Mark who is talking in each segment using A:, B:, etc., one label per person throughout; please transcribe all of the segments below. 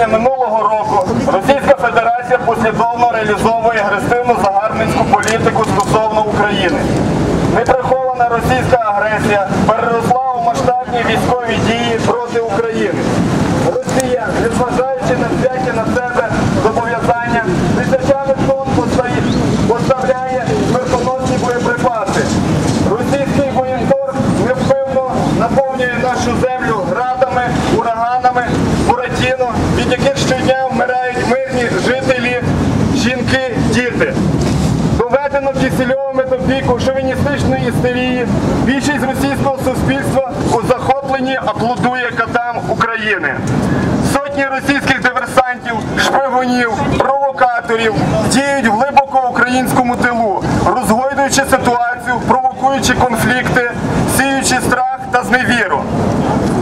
A: березня минулого року Російська Федерація послідовно реалізовує агресивну загарбницьку політику стосовно України. Неприхована російська агресія переросла у масштабні військові дії проти України. Росія, незважаючи на взяті на себе зобов'язання, тисячами тонн поставляє Кисельовими до піку шовіністичної істерії, більшість російського суспільства у захопленні аплодує катам України. Сотні російських диверсантів, шпигунів, провокаторів діють в глибоко українському тилу, розгойдуючи ситуацію, провокуючи конфлікти, сіючи страх та зневіру.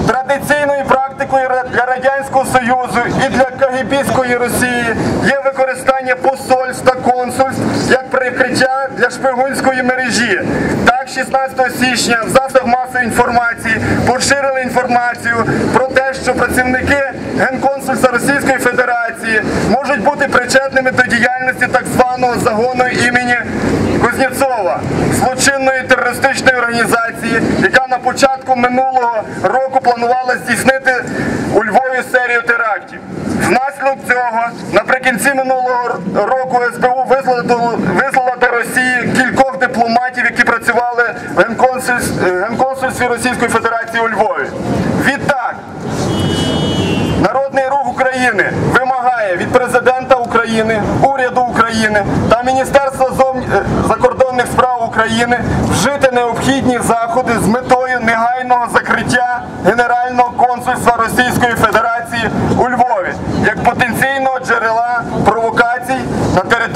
A: Традиційною практикою для Радянського Союзу і для КГБської Росії є використання посольств та консульств прикриття для шпигунської мережі. Так, 16 січня в засобах масової інформації поширили інформацію про те, що працівники Генконсульства Російської Федерації можуть бути причетними до діяльності так званого загону імені Кузнєцова, злочинної терористичної організації, яка на початку минулого року планувала здійснити у Львові серію терактів. Внаслідок цього наприкінці минулого року СБУ вислала до, Росії кількох дипломатів, які працювали в е, Генконсульстві Російської Федерації у Львові. Відтак, Народний рух України вимагає від президента України, уряду України та Міністерства е, закордонних справ України вжити необхідні заходи з метою негайного закриття Генерального консульства Російської Федерації у Львові потенційного джерела провокацій на території.